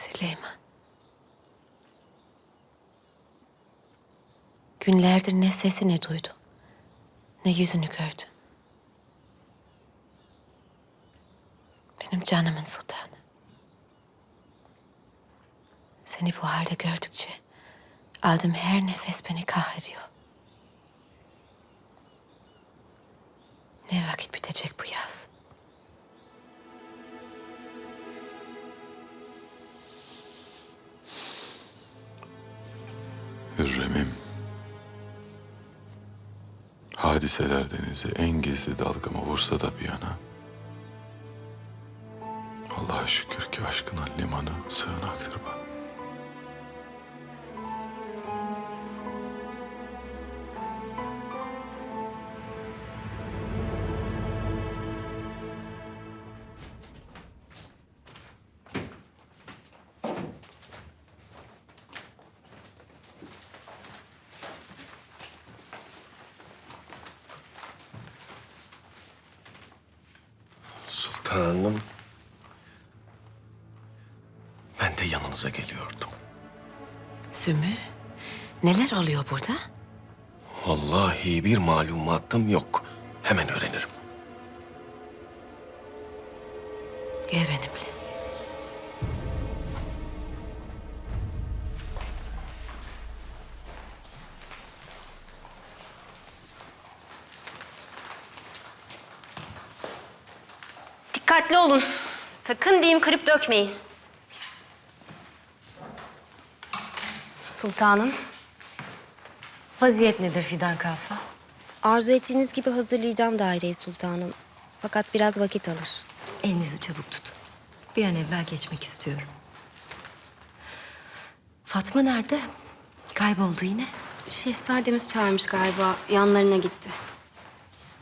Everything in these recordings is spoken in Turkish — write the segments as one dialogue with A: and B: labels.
A: Süleyman. Günlerdir ne sesini duydum, ne yüzünü gördüm. Benim canımın sultanı. Seni bu halde gördükçe aldığım her nefes beni kahrediyor. Ne vakit bitecek bu yaz?
B: Hadiseler denizi en gizli dalgamı vursa da bir yana. Allah'a şükür ki aşkına limanı sığınaktır bana.
C: Sultanım. Ben de yanınıza geliyordum.
A: Sümbül, neler oluyor burada?
C: Vallahi bir malumatım yok. Hemen öğrenirim.
A: Gel benimle.
D: Dikkatli olun. Sakın diyeyim kırıp dökmeyin. Sultanım,
E: Vaziyet nedir Fidan Kalfa?
D: arzu ettiğiniz gibi hazırlayacağım daireyi sultanım. Fakat biraz vakit alır.
E: Elinizi çabuk tutun. Bir an evvel geçmek istiyorum. Fatma nerede? Kayboldu yine.
D: Şehzademiz çağırmış galiba. Yanlarına gitti.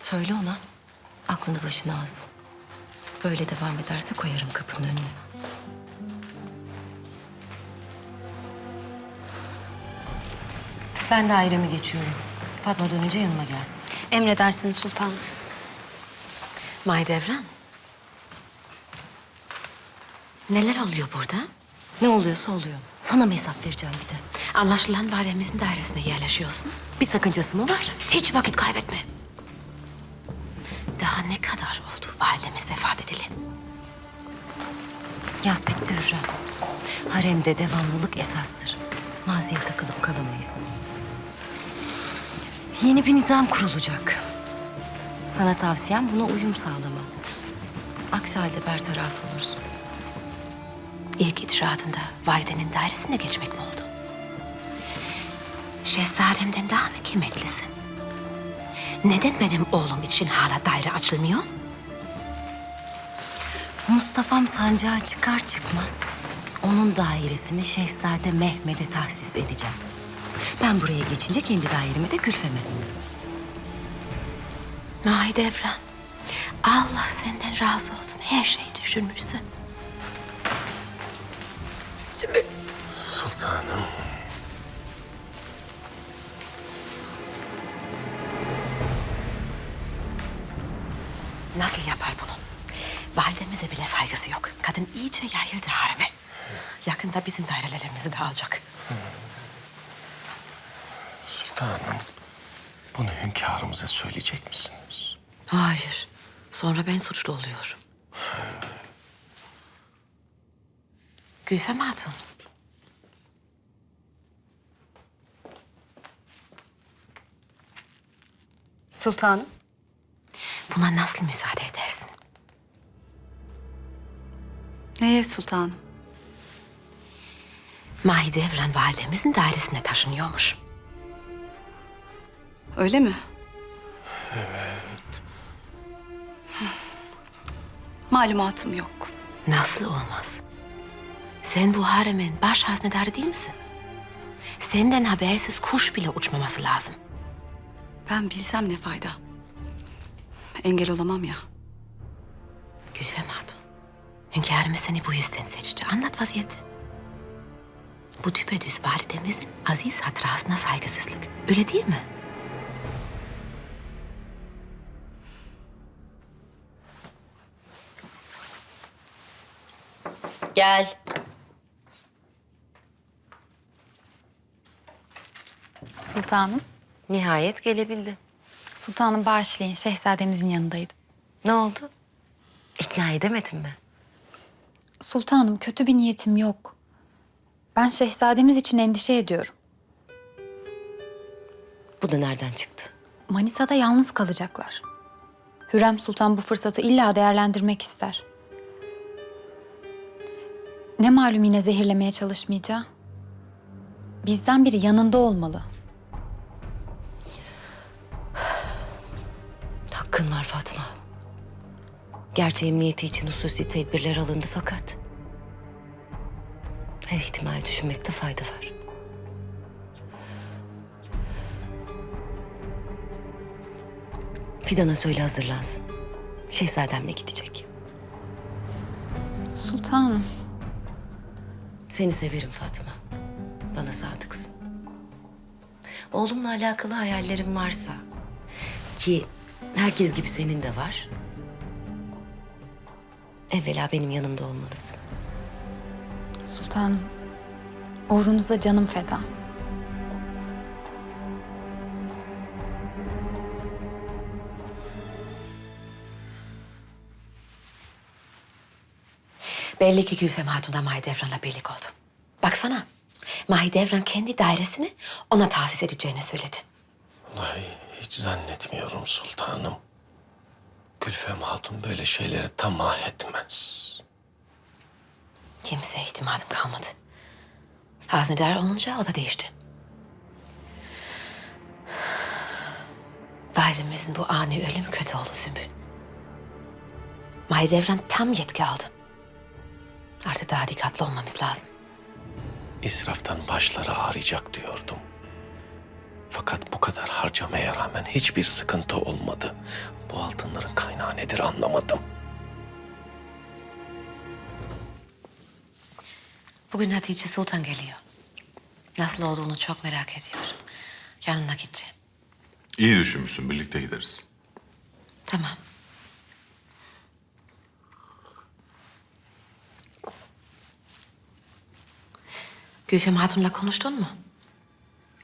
E: Söyle ona. Aklını başına alsın. Böyle devam ederse koyarım kapının önüne. Ben daireme geçiyorum. Fatma dönünce yanıma gelsin.
D: Emredersiniz sultanım.
A: Mahidevran. Neler oluyor burada?
E: Ne oluyorsa oluyor. Sana mı hesap vereceğim bir de?
A: Anlaşılan validemizin dairesine yerleşiyorsun.
E: Bir sakıncası mı var?
A: Hiç vakit kaybetme. Ne kadar oldu validemiz vefat edeli?
E: Yaz bitti Hürrem. Haremde devamlılık esastır. Maziye takılıp kalamayız. Yeni bir nizam kurulacak. Sana tavsiyem buna uyum sağlaman. Aksi halde bertaraf olursun.
A: İlk icraatında validenin dairesine geçmek mi oldu? Şehzademden daha mı kıymetlisin? Neden benim oğlum için hala daire açılmıyor?
E: Mustafa'm sancağa çıkar çıkmaz onun dairesini Şehzade Mehmet'e tahsis edeceğim. Ben buraya geçince kendi dairemi de Gülfem'e.
A: Mahidevran, Allah senden razı olsun. Her şeyi düşünmüşsün. Sümbül.
C: Sultanım.
A: Nasıl yapar bunu? Validemize bile saygısı yok. Kadın iyice yayıldı hareme. Yakında bizim dairelerimizi de alacak.
C: Sultanım. Bunu hünkârımıza söyleyecek misiniz?
A: Hayır. Sonra ben suçlu oluyorum. Gülfem Hatun.
E: Sultanım.
A: Buna nasıl müsaade edersin?
F: Neye sultanım?
A: Mahidevran validemizin dairesine taşınıyormuş.
F: Öyle mi? Malumatım yok.
A: Nasıl olmaz? Sen bu haremin baş haznedarı değil misin? Senden habersiz kuş bile uçmaması lazım.
F: Ben bilsem ne fayda. Engel olamam ya.
A: Gülfem Hatun. Hünkârımız seni bu yüzden seçti. Anlat vaziyeti. Bu düpedüz validemizin aziz hatırasına saygısızlık. Öyle değil mi?
E: Gel.
G: Sultanım.
E: Nihayet gelebildi.
G: Sultanım bağışlayın. Şehzademizin yanındaydım.
E: Ne oldu? İkna edemedin mi?
G: Sultanım kötü bir niyetim yok. Ben şehzademiz için endişe ediyorum.
E: Bu da nereden çıktı?
G: Manisa'da yalnız kalacaklar. Hürrem Sultan bu fırsatı illa değerlendirmek ister. Ne malum yine zehirlemeye çalışmayacağı? Bizden biri yanında olmalı.
E: Hakkın var Fatma. Gerçi emniyeti için hususi tedbirler alındı fakat... ...her ihtimali düşünmekte fayda var. Fidan'a söyle hazırlansın. Şehzademle gidecek.
G: Sultanım.
E: Seni severim Fatma. Bana sadıksın. Oğlumla alakalı hayallerim varsa... ...ki herkes gibi senin de var... ...evvela benim yanımda olmalısın.
G: Sultanım. Uğrunuza canım feda.
A: Belli ki Gülfem Hatun da Mahidevran'la birlik oldu. Baksana. Mahidevran kendi dairesini ona tahsis edeceğini söyledi.
C: Vallahi hiç zannetmiyorum sultanım. Gülfem Hatun böyle şeylere tamah etmez.
A: Kimseye ihtimalim kalmadı. Haznedar olunca o da değişti. Validemizin bu ani ölümü kötü oldu Sümbül. Mahidevran tam yetki aldı. Artık daha dikkatli olmamız lazım.
C: İsraftan başları ağrıyacak diyordum. Fakat bu kadar harcamaya rağmen hiçbir sıkıntı olmadı. Bu altınların kaynağı nedir anlamadım.
A: Bugün Hatice Sultan geliyor. Nasıl olduğunu çok merak ediyorum. Yanına gideceğim.
B: İyi düşünmüşsün. Birlikte gideriz.
A: Tamam. Gülfem Hatun'la konuştun mu?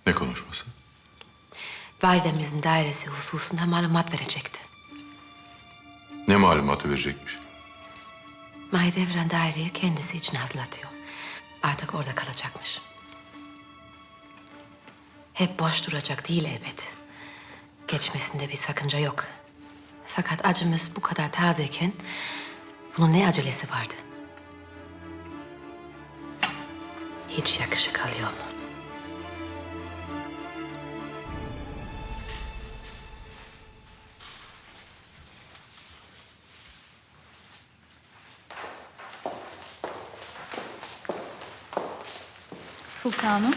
B: Ne konuşması?
A: Validemizin dairesi hususunda malumat verecekti.
B: Ne malumatı verecekmiş?
A: Mahidevran daireyi kendisi için hazırlatıyor. Artık orada kalacakmış. Hep boş duracak değil elbet. Geçmesinde bir sakınca yok. Fakat acımız bu kadar tazeyken bunun ne acelesi vardı? Hiç yakışık alıyor mu?
G: Sultanım.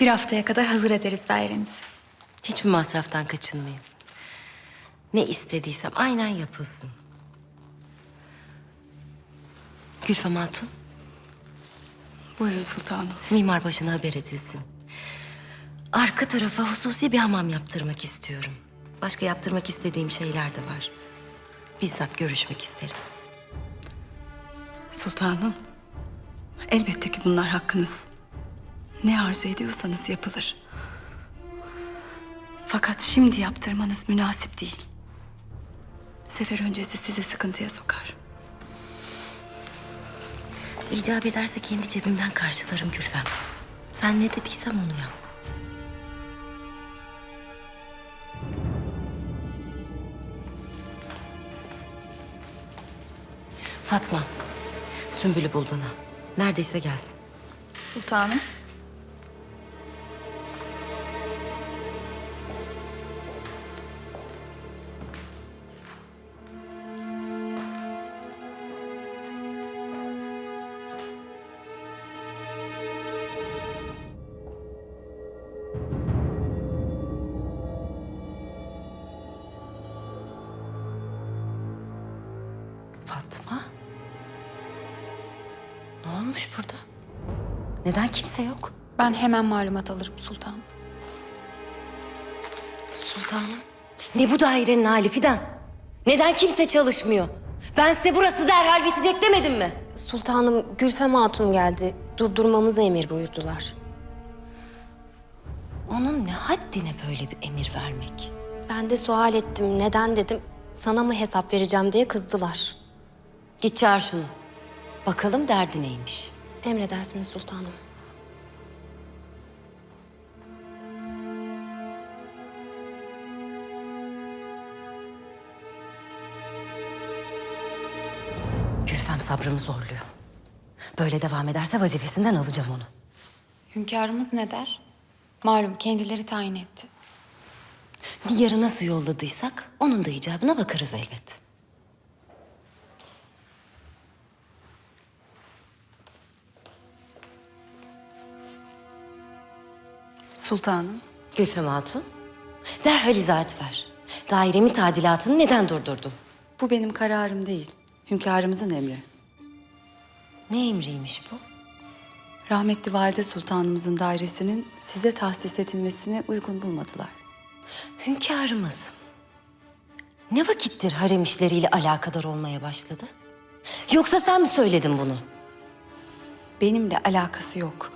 G: Bir haftaya kadar hazır ederiz dairenizi.
E: Hiçbir masraftan kaçınmayın. Ne istediysem aynen yapılsın. Gülfem Hatun,
F: Buyurun sultanım.
E: mimar başına haber edilsin. Arka tarafa hususi bir hamam yaptırmak istiyorum. Başka yaptırmak istediğim şeyler de var. Bizzat görüşmek isterim.
F: Sultanım. Elbette ki bunlar hakkınız. Ne arzu ediyorsanız yapılır. Fakat şimdi yaptırmanız münasip değil. Sefer öncesi sizi sıkıntıya sokar.
E: İcap ederse kendi cebimden karşılarım Gülfem. Sen ne dediysem onu yap. Fatma, Sümbül'ü bul bana. Neredeyse gelsin.
G: Sultanım.
E: Olmuş burada? Neden kimse yok?
G: Ben hemen malumat alırım sultanım.
E: Sultanım. Ne bu dairenin hali Fidan? Neden kimse çalışmıyor? Ben size burası derhal bitecek demedim mi?
D: Sultanım Gülfem Hatun geldi. Durdurmamızı emir buyurdular.
E: Onun ne haddine böyle bir emir vermek?
D: Ben de sual ettim. Neden dedim. Sana mı hesap vereceğim diye kızdılar.
E: Git çağır şunu. Bakalım derdi neymiş.
D: Emredersiniz sultanım.
E: Gülfem sabrımı zorluyor. Böyle devam ederse vazifesinden alacağım onu.
G: Hünkârımız ne der? Malum kendileri tayin etti.
E: Diyarı nasıl yolladıysak onun da icabına bakarız elbet.
F: Sultanım,
E: Gülfem Hatun, derhal izahat ver. Dairemi tadilatını neden durdurdun?
F: bu benim kararım değil. Hünkârımızın emri.
E: Ne emriymiş bu?
F: Rahmetli Valide Sultanımızın dairesinin size tahsis edilmesini uygun bulmadılar.
E: Hünkârımız. Ne vakittir harem işleriyle alakadar olmaya başladı? Yoksa sen mi söyledin bunu?
F: Benimle alakası yok.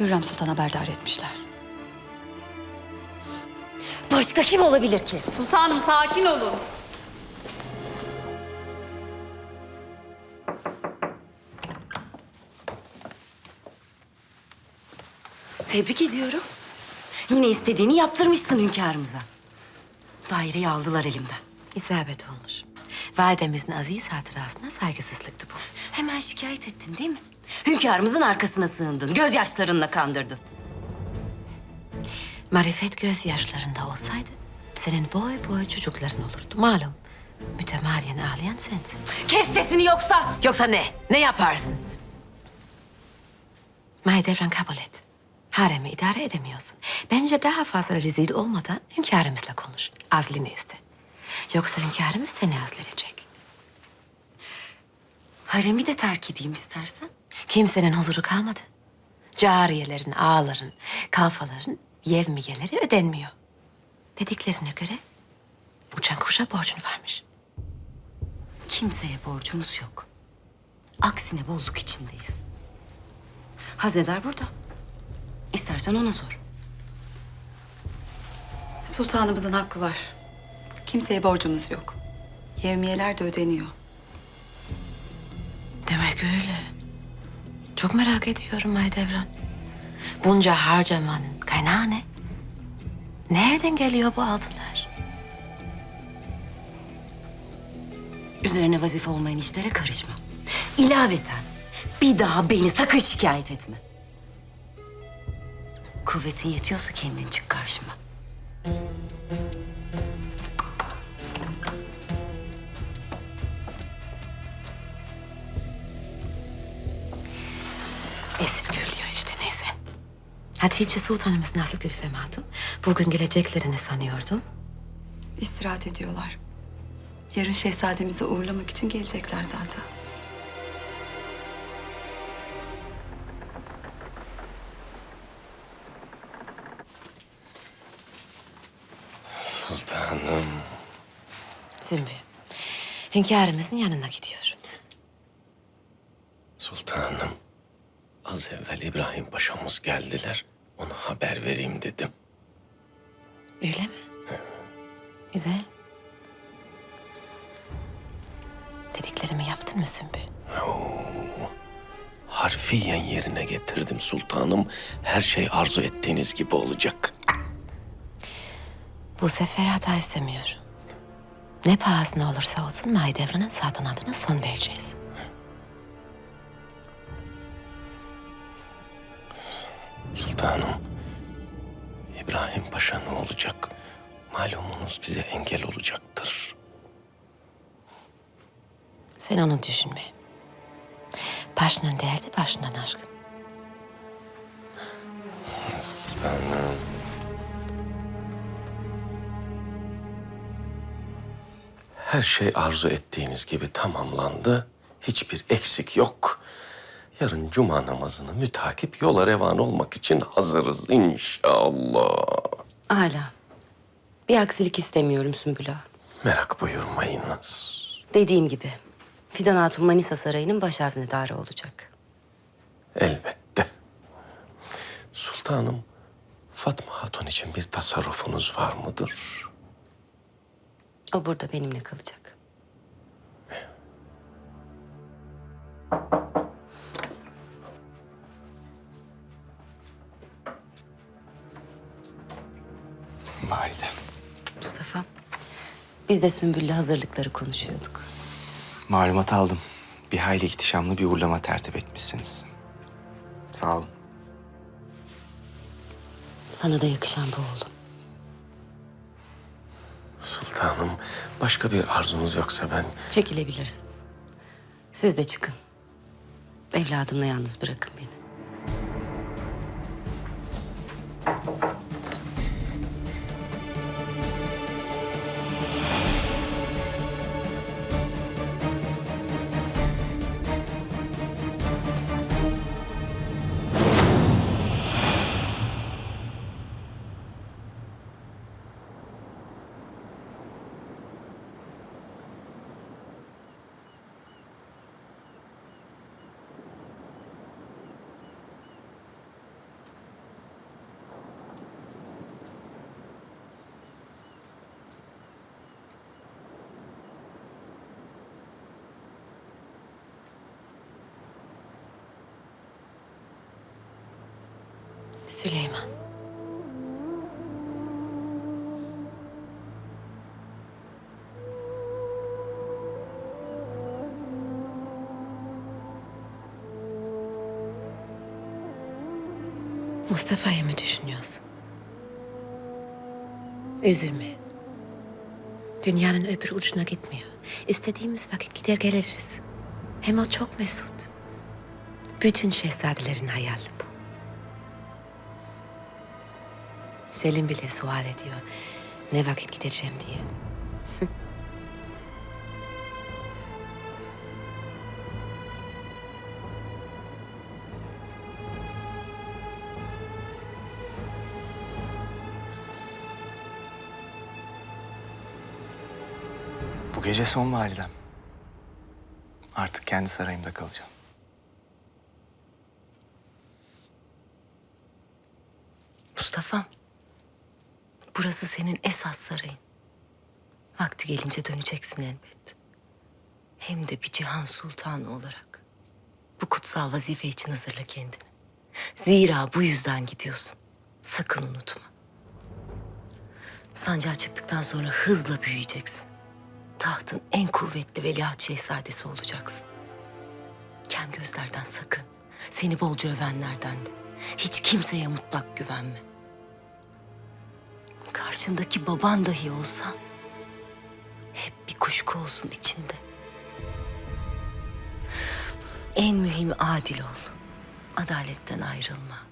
F: Hürrem Sultan haberdar etmişler.
E: Başka kim olabilir ki?
F: Sultanım sakin olun.
E: Tebrik ediyorum. Yine istediğini yaptırmışsın hünkârımıza. Daireyi aldılar elimden.
A: İsabet olmuş. Validemizin aziz hatırasına saygısızlıktı bu.
E: Hemen şikayet ettin değil mi? Hünkârımızın arkasına sığındın, gözyaşlarınla kandırdın.
A: Marifet gözyaşlarında olsaydı senin boy boy çocukların olurdu. Malum mütemadiyen ağlayan sensin.
E: Kes sesini yoksa!
A: Yoksa ne? Ne yaparsın? Mahidevran kabul et. Haremi idare edemiyorsun. Bence daha fazla rezil olmadan hünkârımızla konuş. Azlini iste. Yoksa hünkârımız seni azledecek.
E: Haremi de terk edeyim istersen.
A: Kimsenin huzuru kalmadı. Cariyelerin, ağaların, kalfaların yevmiyeleri ödenmiyor. Dediklerine göre uçan kuşa borcun varmış.
E: Kimseye borcumuz yok. Aksine bolluk içindeyiz. Hazeder burada. İstersen ona sor.
F: Sultanımızın hakkı var. Kimseye borcumuz yok. Yevmiyeler de ödeniyor.
A: Demek öyle. Çok merak ediyorum Maydevran. Bunca harcamanın kaynağı ne? Nereden geliyor bu altınlar?
E: Üzerine vazife olmayan işlere karışma. İlaveten bir daha beni sakın şikayet etme. Kuvvetin yetiyorsa kendin çık karşıma.
A: Hatice Sultanımız nasıl Gülfem Hatun? Bugün geleceklerini sanıyordum.
F: İstirahat ediyorlar. Yarın şehzademizi uğurlamak için gelecekler zaten.
C: Sultanım.
A: Sümbü, hünkârımızın yanına gidiyor.
C: Sultanım. Az evvel İbrahim Paşa'mız geldiler. Haber vereyim dedim.
A: Öyle mi? Güzel. Dediklerimi yaptın mı Sümbü?
C: Harfiyen yerine getirdim sultanım. Her şey arzu ettiğiniz gibi olacak.
A: Bu sefer hata istemiyorum. Ne pahasına olursa olsun Mahidevran'ın saltanatına son vereceğiz.
C: Sultanım. Paşa ne olacak? Malumunuz bize engel olacaktır.
A: Sen onu düşünme. Başının derdi başından aşkın.
C: Sultanım. Her şey arzu ettiğiniz gibi tamamlandı. Hiçbir eksik yok. Yarın cuma namazını mütakip yola revan olmak için hazırız inşallah.
E: Bir aksilik istemiyorum Sümbül Ağa.
C: Merak buyurmayınız.
E: Dediğim gibi Fidan Hatun Manisa Sarayı'nın baş haznedarı olacak.
C: Elbette. Sultanım, Fatma Hatun için bir tasarrufunuz var mıdır?
E: O burada benimle kalacak. Biz de Sümbül'le hazırlıkları konuşuyorduk.
H: Malumat aldım. Bir hayli ihtişamlı bir uğurlama tertip etmişsiniz. Sağ olun.
E: Sana da yakışan bu oğlum.
C: Sultanım, başka bir arzunuz yoksa ben...
E: Çekilebilirsin. Siz de çıkın. Evladımla yalnız bırakın beni.
A: Süleyman. Mustafa'yı mı düşünüyorsun? Üzülme. Dünyanın öbür ucuna gitmiyor. İstediğimiz vakit gider geliriz. Hem o çok mesut. Bütün şehzadelerin hayali Selim bile sual ediyor. Ne vakit gideceğim diye.
H: Bu gece son validem. Artık kendi sarayımda kalacağım.
E: Mustafa'm. Burası senin esas sarayın. Vakti gelince döneceksin elbet. Hem de bir cihan sultanı olarak. Bu kutsal vazife için hazırla kendini. Zira bu yüzden gidiyorsun. Sakın unutma. Sancağa çıktıktan sonra hızla büyüyeceksin. Tahtın en kuvvetli veliaht şehzadesi olacaksın. Kem gözlerden sakın. Seni bolca övenlerden de. Hiç kimseye mutlak güvenme. Karşındaki baban dahi olsa hep bir kuşku olsun içinde. En mühim adil ol. Adaletten ayrılma.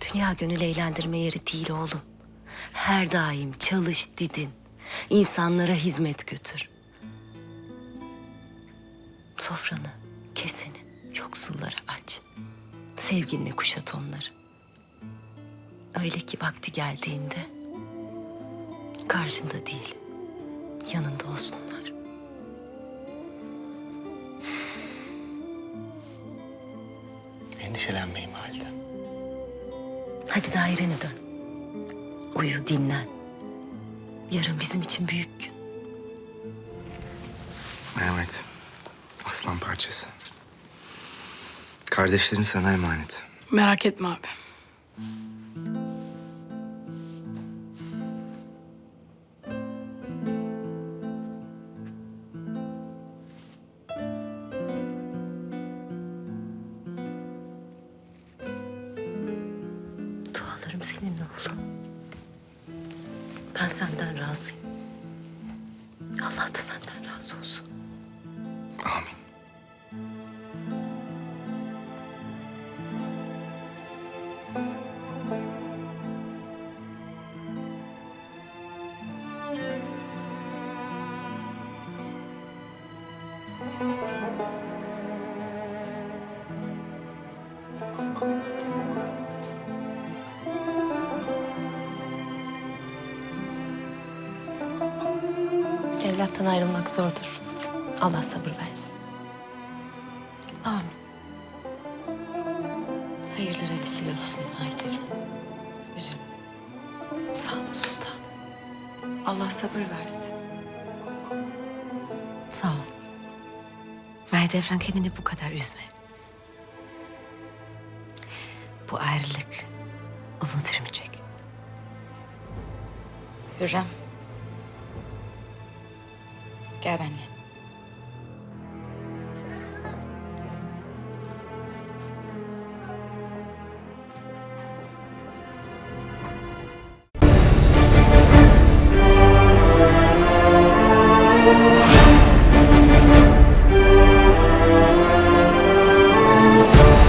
E: Dünya gönül eğlendirme yeri değil oğlum. Her daim çalış didin. İnsanlara hizmet götür. Sofranı, keseni yoksullara aç. Sevginle kuşat onları. Öyle ki vakti geldiğinde karşında değil, yanında olsunlar.
H: Endişelenmeyin valide.
E: Hadi dairene dön. Uyu, dinlen. Yarın bizim için büyük gün.
H: Mehmet. Aslan parçası. Kardeşlerin sana emanet.
I: Merak etme abi.
D: hayattan ayrılmak zordur. Allah sabır versin.
E: Amin. Hayırlara vesile olsun Haydar'ım. Üzülme. Sağ olun Sultan.
F: Allah sabır versin.
E: Sağ ol.
A: Mahidevran kendini bu kadar üzme. Bu ayrılık uzun sürmeyecek.
I: Hürrem. Benimle.